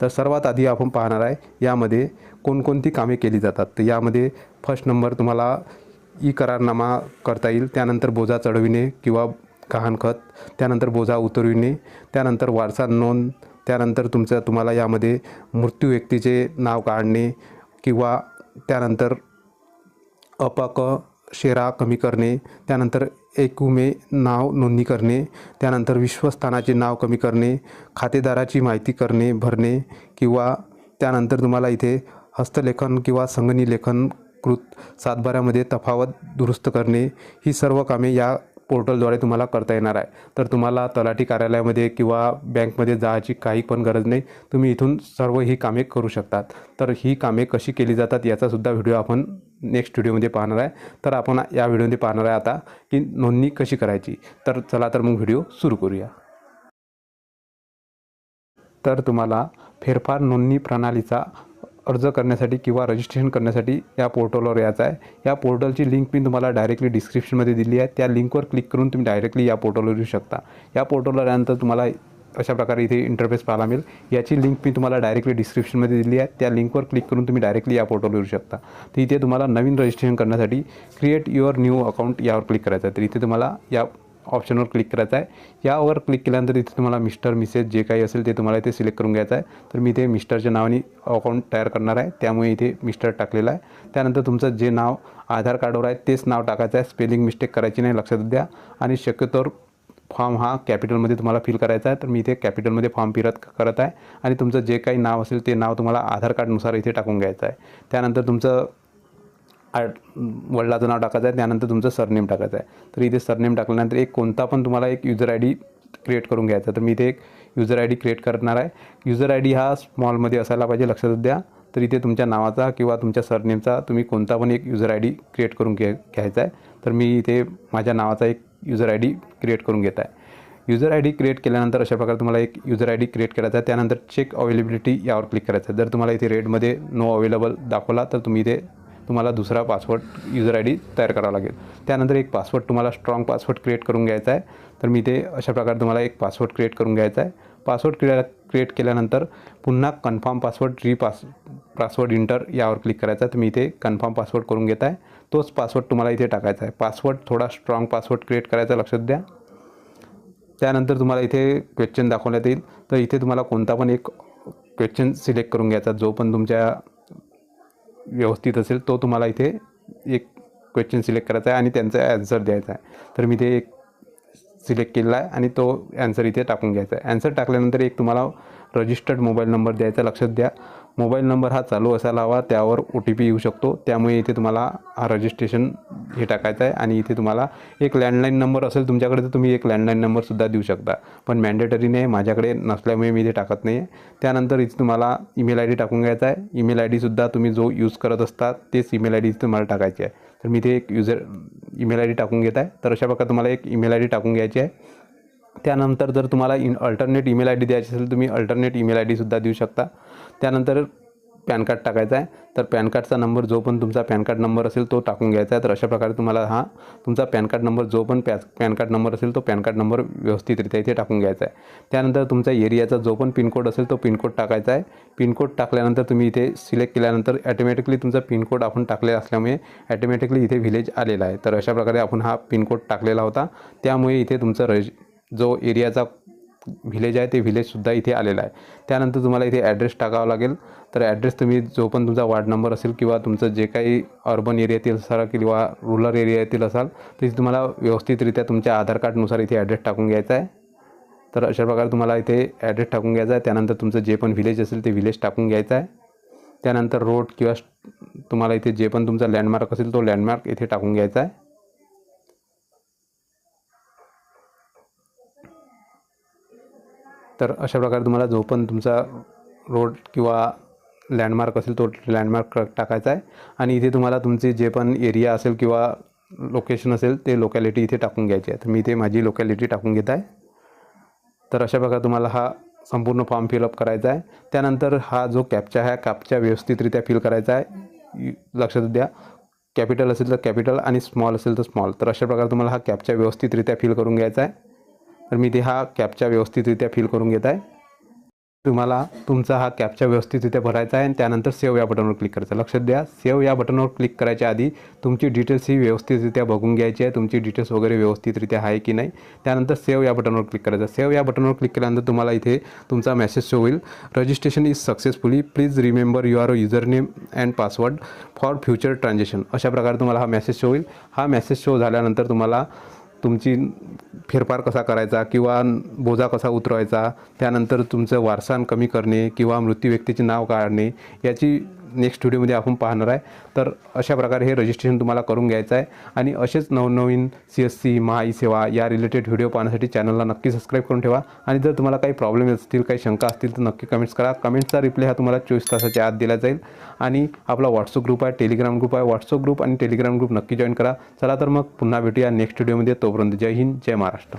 तर सर्वात आधी आपण पाहणार आहे यामध्ये कोणकोणती कामे केली जातात. तर यामध्ये फर्स्ट नंबर तुम्हाला ई करारनामा करता येईल त्यानंतर बोजा चढविणे किंवा गहाणखत त्यानंतर बोजा उतरविणे त्यानंतर वारसा नोंद त्यानंतर तुमचं तुम्हाला यामध्ये मृत्यू व्यक्तीचे नाव काढणे किंवा त्यानंतर अपक शेरा कमी करणे त्यानंतर एकूमे नाव नोंदणी करणे त्यानंतर विश्वस्थानाचे नाव कमी करणे खातेदाराची माहिती करणे भरणे किंवा त्यानंतर तुम्हाला इथे हस्तलेखन किंवा संगणी लेखन कृत सातबाऱ्यामध्ये तफावत दुरुस्त करणे ही सर्व कामे या पोर्टलद्वारे तुम्हाला करता येणार आहे. तर तुम्हाला तलाठी कार्यालयामध्ये किंवा बँकमध्ये जायची काही पण गरज नाही. तुम्ही इथून सर्व ही कामे करू शकतात. तर ही कामे कशी केली जातात याचासुद्धा व्हिडिओ आपण नेक्स्ट व्हिडिओमध्ये पाहणार आहे. तर आपण या व्हिडिओमध्ये पाहणार आहे आता की नोंदणी कशी करायची. तर चला तर मग व्हिडिओ सुरू करूया. तर तुम्हाला फेरफार नोंदणी प्रणालीचा अर्ज करण्यासाठी किंवा रजिस्ट्रेशन करण्यासाठी या पोर्टलवर यायचं आहे. या पोर्टलची लिंक मी तुम्हाला डायरेक्टली डिस्क्रिप्शनमध्ये दिली आहे. त्या लिंकवर क्लिक करून तुम्ही डायरेक्टली या पोर्टलवर येऊ शकता. या पोर्टलवर आल्यानंतर तुम्हाला अशा प्रकारे इथे इंटरफेस पाहायला मिळेल. याची लिंक मी तुम्हाला डायरेक्टली डिस्क्रिप्शनमध्ये दिली आहे. त्या लिंकवर क्लिक करून तुम्ही डायरेक्टली या पोर्टलवर येऊ शकता. तर इथे तुम्हाला नवीन रजिस्ट्रेशन करण्यासाठी क्रिएट युअर न्यू अकाउंट यावर क्लिक करायचं आहे. तर इथे तुम्हाला या ऑप्शनवर क्लिक करायचं आहे. यावर क्लिक केल्यानंतर इथे तुम्हाला मिस्टर मिसेस जे काही असेल ते तुम्हाला इथे सिलेक्ट करून घ्यायचं आहे. तर मी इथे मिस्टरच्या नावाने अकाउंट तयार करणार आहे. त्यामुळे इथे मिस्टर टाकलेलं आहे. त्यानंतर तुमचं जे नाव आधार कार्डवर आहे तेच नाव टाकायचं आहे. स्पेलिंग मिस्टेक करायची नाही लक्षात द्या. आणि शक्यतोवर फॉर्म हा कॅपिटलमध्ये तुम्हाला फिल करायचा आहे. तर मी इथे कॅपिटलमध्ये फॉर्म फिरत करत आहे. आणि तुमचं जे काही नाव असेल ते नाव तुम्हाला आधार कार्डनुसार इथे टाकून घ्यायचं आहे. त्यानंतर तुमचं आ वडिलाचं नाव टाकायचं आहे. त्यानंतर तुमचं सरनेम टाकायचं आहे. तर इथे सरनेम टाकल्यानंतर एक कोणता पण तुम्हाला एक युजर आय डी क्रिएट करून घ्यायचा तर मी इथे एक युजर आय डी क्रिएट करणार आहे. युजर आय डी हा स्मॉलमध्ये असायला पाहिजे लक्षात द्या. तर इथे तुमच्या नावाचा किंवा तुमच्या सरनेमचा तुम्ही कोणता पण एक युजर आय डी क्रिएट करून घे घ्यायचा आहे. तर मी इथे माझ्या नावाचा एक युजर आय डी क्रिएट करून घेत आहे युजर आय डी क्रिएट केल्यानंतर अशा प्रकारे तुम्हाला एक युजर आय डी क्रिएट करायचा आहे. त्यानंतर चेक अवेलेबिलिटी यावर क्लिक करायचं आहे. जर तुम्हाला इथे रेडमध्ये नो अवेलेबल दाखवला तर तुम्ही इथे तुम्हाला दुसरा पासवर्ड युजर आय डी तयार करावा लागेल. त्यानंतर एक पासवर्ड तुम्हाला स्ट्रॉंग पासवर्ड क्रिएट करून घ्यायचा आहे. तर मी ते अशा प्रकारे तुम्हाला एक पासवर्ड क्रिएट करून घ्यायचा आहे. पासवर्ड क्रिया क्रिएट केल्यानंतर पुन्हा confirm password re pass password enter यावर क्लिक करायचा आहे. तर मी इथे कन्फर्म पासवर्ड करून घेत आहे. तोच पासवर्ड तुम्हाला इथे टाकायचा आहे. पासवर्ड थोडा स्ट्रॉंग पासवर्ड क्रिएट करायचा लक्षात द्या. त्यानंतर तुम्हाला इथे क्वेश्चन दाखवण्यात येईल. तर इथे तुम्हाला कोणता पण एक क्वेश्चन सिलेक्ट करून घ्यायचा. जो पण तुमच्या व्यवस्थित असेल तो तुम्हाला इथे एक क्वेश्चन सिलेक्ट करायचा आहे आणि त्यांचा ॲन्सर द्यायचा आहे. तर मी ते एक सिलेक्ट केलेला आहे आणि तो ॲन्सर इथे टाकून घ्यायचा आहे. ॲन्सर टाकल्यानंतर एक तुम्हाला रजिस्टर्ड मोबाईल नंबर द्यायचा लक्षात द्या. मोबाईल नंबर हा चालू असायला हवा त्यावर ओ टी पी येऊ शकतो. त्यामुळे इथे तुम्हाला हा रजिस्ट्रेशन हे टाकायचं आहे आणि इथे तुम्हाला एक लँडलाईन नंबर असेल तुमच्याकडे तर तुम्ही एक लँडलाईन नंबरसुद्धा देऊ शकता. पण मॅन्डेटरी नाही माझ्याकडे नसल्यामुळे मी इथे टाकत नाही आहे त्यानंतर इथे तुम्हाला ईमेल आय डी टाकून घ्यायचा आहे. ईमेल आय डीसुद्धा तुम्ही जो यूज करत असता तेच ईमेल आय डी तुम्हाला टाकायची आहे. तर मी इथे एक युजर ईमेल आय डी टाकून घेत आहे. तर अशा प्रकारे तुम्हाला एक ईमेल आय डी टाकून घ्यायची आहे. त्यानंतर जर तुम्हाला in alternate email I D द्यायची असेल तुम्ही अल्टरनेट ईमेल आय डीसुद्धा देऊ शकता. त्यानंतर पॅन कार्ड टाकायचा आहे. तर पॅन कार्डचा नंबर जो पण तुमचा पॅन कार्ड नंबर असेल तो टाकून घ्यायचा आहे. तर अशा प्रकारे तुम्हाला हा तुमचा पॅन कार्ड नंबर जो पण पॅ पॅन कार्ड नंबर असेल तो पॅन कार्ड नंबर व्यवस्थितरित्या इथे टाकून घ्यायचा आहे. त्यानंतर तुमचा एरियाचा जो पण पिनकोड असेल तो पिनकोड टाकायचा आहे. पिनकोड टाकल्यानंतर तुम्ही इथे सिलेक्ट केल्यानंतर ॲटोमॅटिकली तुमचा पिनकोड आपण टाकलेला असल्यामुळे ॲटोमॅटिकली इथे व्हिलेज आलेला आहे. तर अशा प्रकारे आपण हा पिनकोड टाकलेला होता. त्यामुळे इथे तुमचं रज जो एरियाचा व्हिलेज आहे ते व्हिलेजसुद्धा इथे आलेला आहे. त्यानंतर तुम्हाला इथे ॲड्रेस टाकावा लागेल. तर ॲड्रेस तुम्ही जो पण तुमचा वार्ड नंबर असेल किंवा तुमचं जे काही अर्बन एरियातील असाल किंवा रुरल एरियातील असाल तिथे तुम्हाला व्यवस्थितरित्या तुमच्या आधार कार्डनुसार इथे ॲड्रेस टाकून घ्यायचा आहे. तर अशा प्रकारे तुम्हाला इथे ॲड्रेस टाकून घ्यायचा आहे. त्यानंतर तुमचं जे पण व्हिलेज असेल ते व्हिलेज टाकून घ्यायचं आहे. त्यानंतर रोड किंवा तुम्हाला इथे जे पण तुमचा लँडमार्क असेल तो लँडमार्क इथे टाकून घ्यायचा आहे. तर अशा प्रकारे तुम्हाला जो पण तुमचा रोड किंवा लँडमार्क असेल तो लँडमार्क टाकायचा आहे. आणि इथे तुम्हाला तुमचे जे पण एरिया असेल किंवा लोकेशन असेल ते लोकॅलिटी इथे टाकून घ्यायची आहे. तर मी इथे माझी लोकॅलिटी टाकून घेत आहे. तर अशा प्रकारे तुम्हाला हा संपूर्ण फॉर्म फिलअप करायचा आहे. त्यानंतर हा जो कॅपचा आहे कॅपचा व्यवस्थितरित्या फिल करायचा आहे. लक्षात द्या कॅपिटल असेल तर कॅपिटल आणि स्मॉल असेल तर स्मॉल तर अशा प्रकारे तुम्हाला हा कॅपचा व्यवस्थितरित्या फिल करून घ्यायचा आहे. तर मी ते हा कॅपचा व्यवस्थितरित्या फिल करून घेत आहे. तुम्हाला तुमचा हा कॅपचा व्यवस्थितरित्या भरायचा आहे आणि त्यानंतर सेव्ह या बटनवर क्लिक करायचं. लक्षात द्या सेव्ह या बटनवर क्लिक करायच्या आधी तुमची डिटेल्स ही व्यवस्थितरित्या बघून घ्यायची आहे. तुमची डिटेल्स वगैरे व्यवस्थितरित्या आहे की नाही. त्यानंतर सेव्ह या बटनवर क्लिक करायचं. सेव्ह या बटनवर क्लिक केल्यानंतर तुम्हाला इथे तुमचा मेसेज शो होईल registration is successfully please remember your user name and password for future transaction अशा प्रकारे तुम्हाला हा मेसेज शो होईल हा मेसेज शो झाल्यानंतर तुम्हाला तुमची फेरफार कसा करायचा किंवा बोजा कसा उतरवायचा? त्यानंतर तुमचं वारसान कमी करणे किंवा मृत्यू व्यक्तीचे नाव काढणे याची नेक्स्ट व्हिडिओमध्ये आपण पाहणार आहे. तर अशा प्रकारे हे रजिस्ट्रेशन तुम्हाला करून घ्यायचं आहे. आणि असेच नवनवीन सी एस सी महाई सेवा या रिलेटेड व्हिडिओ पाहण्यासाठी चॅनलला नक्की सबस्क्राईब करून ठेवा. आणि जर तुम्हाला काही प्रॉब्लेम असतील काही शंका असतील तर नक्की कमेंट्स करा. कमेंट्सचा रिप्लाय हा तुम्हाला चोवीस तासाच्या आत दिला जाईल. आणि आपला व्हॉट्सअप ग्रुप आहे टेलिग्राम ग्रुप आहे. व्हॉट्सअप ग्रुप आणि टेलिग्राम ग्रुप नक्की जॉईन करा. चला तर मग पुन्हा भेटूया नेक्स्ट व्हिडिओमध्ये तोपर्यंत जय हिंद जय महाराष्ट्र.